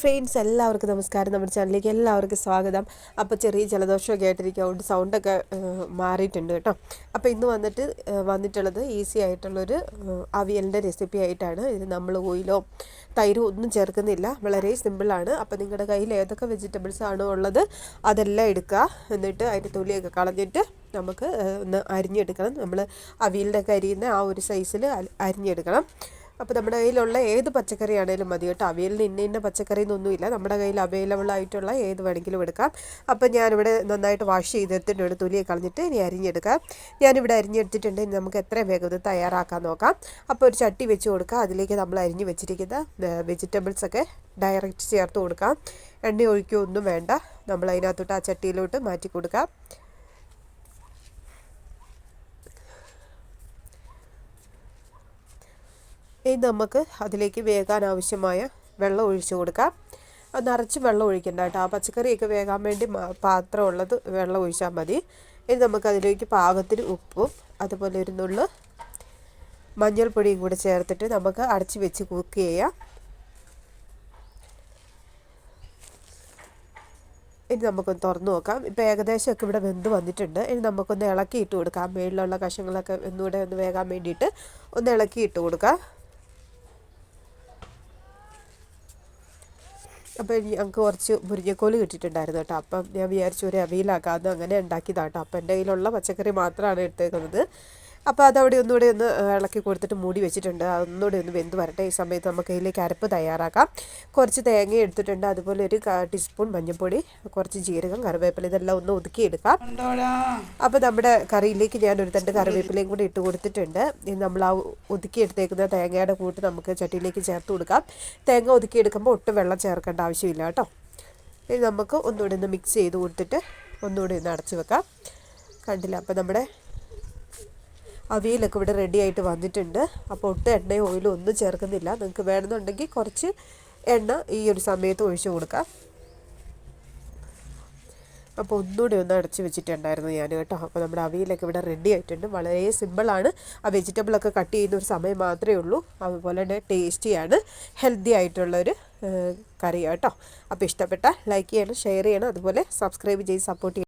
Friends എല്ലാവർക്കും നമസ്കാരം. നമ്മുടെ ചാനലിലേക്ക് എല്ലാവർക്കും സ്വാഗതം. അപ്പോൾ ചെറിയ ജലദോഷമൊക്കെ ആയിട്ടിരിക്കും അതുകൊണ്ട് സൗണ്ടൊക്കെ മാറിയിട്ടുണ്ട് കേട്ടോ. അപ്പോൾ ഇന്ന് വന്നിട്ട് വന്നിട്ടുള്ളത് ഈസി ആയിട്ടുള്ളൊരു അവിയലിന്റെ റെസിപ്പി ആയിട്ടാണ്. ഇത് നമ്മൾ ഓയിലോ തൈരോ ഒന്നും ചേർക്കുന്നില്ല. വളരെ സിമ്പിളാണ് അപ്പോൾ നിങ്ങളുടെ കയ്യിൽ ഏതൊക്കെ വെജിറ്റബിൾസ് ആണോ ഉള്ളത് അതെല്ലാം എടുക്കുക. എന്നിട്ട് അതിന്റെ തൊലിയൊക്കെ കളഞ്ഞിട്ട് നമുക്ക് ഒന്ന് അരിഞ്ഞെടുക്കണം. നമ്മൾ അവിയലിന്റെ ഒക്കെ അരിയുന്ന ആ ഒരു സൈസിൽ അരിഞ്ഞെടുക്കണം. അപ്പോൾ നമ്മുടെ കയ്യിലുള്ള ഏത് പച്ചക്കറി ആണെങ്കിലും മതി കേട്ടോ. അവയിലിന് ഇന്ന ഇന്ന പച്ചക്കറി എന്നൊന്നുമില്ല നമ്മുടെ കയ്യിൽ അവൈലബിൾ ആയിട്ടുള്ള ഏത് വേണമെങ്കിലും എടുക്കാം. അപ്പോൾ ഞാനിവിടെ നന്നായിട്ട് വാഷ് ചെയ്തെടുത്തിട്ടുണ്ട്. തൊലിയെ കളഞ്ഞിട്ട് ഇനി അരിഞ്ഞെടുക്കാം. ഞാനിവിടെ അരിഞ്ഞെടുത്തിട്ടുണ്ട്. ഇനി നമുക്ക് എത്രയും വേഗം തയ്യാറാക്കാൻ നോക്കാം. അപ്പോൾ ഒരു ചട്ടി വെച്ച് കൊടുക്കുക അതിലേക്ക് നമ്മൾ അരിഞ്ഞ് വെച്ചിരിക്കുന്ന വെജിറ്റബിൾസ് ഒക്കെ ഡയറക്റ്റ് ചേർത്ത് കൊടുക്കാം. എണ്ണ ഒഴിക്കുകയൊന്നും വേണ്ട. നമ്മൾ അതിനകത്തോട്ട് ആ ചട്ടിയിലോട്ട് മാറ്റി കൊടുക്കാം. ഇനി നമുക്ക് അതിലേക്ക് വേകാൻ ആവശ്യമായ വെള്ളം ഒഴിച്ചു കൊടുക്കാം. നിറച്ച് വെള്ളം ഒഴിക്കണ്ട കേട്ടോ. ആ പച്ചക്കറിയൊക്കെ വേകാൻ വേണ്ടി പാത്രം ഉള്ളത് വെള്ളം ഒഴിച്ചാൽ മതി. ഇനി നമുക്ക് അതിലേക്ക് പാകത്തിന് ഉപ്പും അതുപോലെ ഒരു നുള്ളു മഞ്ഞൾപ്പൊടിയും കൂടെ ചേർത്തിട്ട് നമുക്ക് അടച്ച് വെച്ച് കുക്ക് ചെയ്യാം. ഇനി നമുക്കൊന്ന് തുറന്നു നോക്കാം. ഇപ്പോൾ ഏകദേശമൊക്കെ ഇവിടെ വെന്ത് വന്നിട്ടുണ്ട്. ഇനി നമുക്കൊന്ന് ഇളക്കി ഇട്ട് കൊടുക്കാം. മേളിലുള്ള കഷ്ണങ്ങളൊക്കെ ഒന്നുകൂടെ ഒന്ന് വേകാൻ വേണ്ടിയിട്ട് ഒന്ന് ഇളക്കി ഇട്ട് കൊടുക്കാം. അപ്പോൾ ഞങ്ങൾക്ക് കുറച്ച് മുരിങ്ങക്കോൽ കിട്ടിയിട്ടുണ്ടായിരുന്നു കേട്ടോ. അപ്പം ഞാൻ വിചാരിച്ചു ഒരു അവിയിലാക്കാമെന്ന് അങ്ങനെ ഉണ്ടാക്കിയതാട്ടോ അപ്പം എന്റെ കയ്യിലുള്ള പച്ചക്കറി മാത്രമാണ് എടുത്തേക്കുന്നത്. അപ്പോൾ അതവിടെ ഒന്നുകൂടെ ഒന്ന് ഇളക്കി കൊടുത്തിട്ട് മൂടി വെച്ചിട്ടുണ്ട്. ഒന്നുകൂടെ ഒന്ന് വെന്ത് വരട്ടെ. ഈ സമയത്ത് നമുക്ക് ഇതിലേക്ക് അരപ്പ് തയ്യാറാക്കാം. കുറച്ച് തേങ്ങ എടുത്തിട്ടുണ്ട്. അതുപോലെ ഒരു ടീസ്പൂൺ മഞ്ഞൾപ്പൊടി കുറച്ച് ജീരകം കറിവേപ്പില ഇതെല്ലാം ഒന്ന് ഒതുക്കിയെടുക്കാം. അപ്പോൾ നമ്മുടെ കറിയിലേക്ക് ഞാൻ ഒരു തണ്ട് കറിവേപ്പിലയും കൂടി ഇട്ട് കൊടുത്തിട്ടുണ്ട്. ഇനി നമ്മൾ ആ ഒതുക്കിയെടുത്തേക്കുന്ന തേങ്ങയുടെ കൂട്ട് നമുക്ക് ചട്ടിയിലേക്ക് ചേർത്ത് കൊടുക്കാം. തേങ്ങ ഒതുക്കിയെടുക്കുമ്പോൾ ഒട്ടും വെള്ളം ചേർക്കേണ്ട ആവശ്യമില്ല കേട്ടോ. ഇനി നമുക്ക് ഒന്നുകൂടി ഒന്ന് മിക്സ് ചെയ്ത് കൊടുത്തിട്ട് ഒന്നുകൂടി ഒന്ന് അടച്ചു വെക്കാം. കണ്ടില്ല? അപ്പോൾ നമ്മുടെ അവിയലൊക്കെ ഇവിടെ റെഡി ആയിട്ട് വന്നിട്ടുണ്ട്. അപ്പോൾ ഒട്ടും എണ്ണയും ഓയിലും ഒന്നും ചേർക്കുന്നില്ല. നിങ്ങൾക്ക് വേണമെന്നുണ്ടെങ്കിൽ കുറച്ച് എണ്ണ ഈ ഒരു സമയത്ത് ഒഴിച്ചു കൊടുക്കാം. അപ്പോൾ ഒന്നുകൂടി ഒന്ന് അടച്ച് വെച്ചിട്ടുണ്ടായിരുന്നു ഞാൻ കേട്ടോ. അപ്പോൾ നമ്മുടെ അവിയലൊക്കെ ഇവിടെ റെഡി ആയിട്ടുണ്ട്. വളരെ സിമ്പിളാണ് ആ വെജിറ്റബിളൊക്കെ കട്ട് ചെയ്യുന്ന ഒരു സമയം മാത്രമേ ഉള്ളൂ. അതുപോലെ തന്നെ ടേസ്റ്റിയാണ് ഹെൽത്തി ആയിട്ടുള്ളൊരു കറി കേട്ടോ. അപ്പോൾ ഇഷ്ടപ്പെട്ട ലൈക്ക് ചെയ്യണം ഷെയർ ചെയ്യണം. അതുപോലെ സബ്സ്ക്രൈബ് ചെയ്ത് സപ്പോർട്ട് ചെയ്യണം.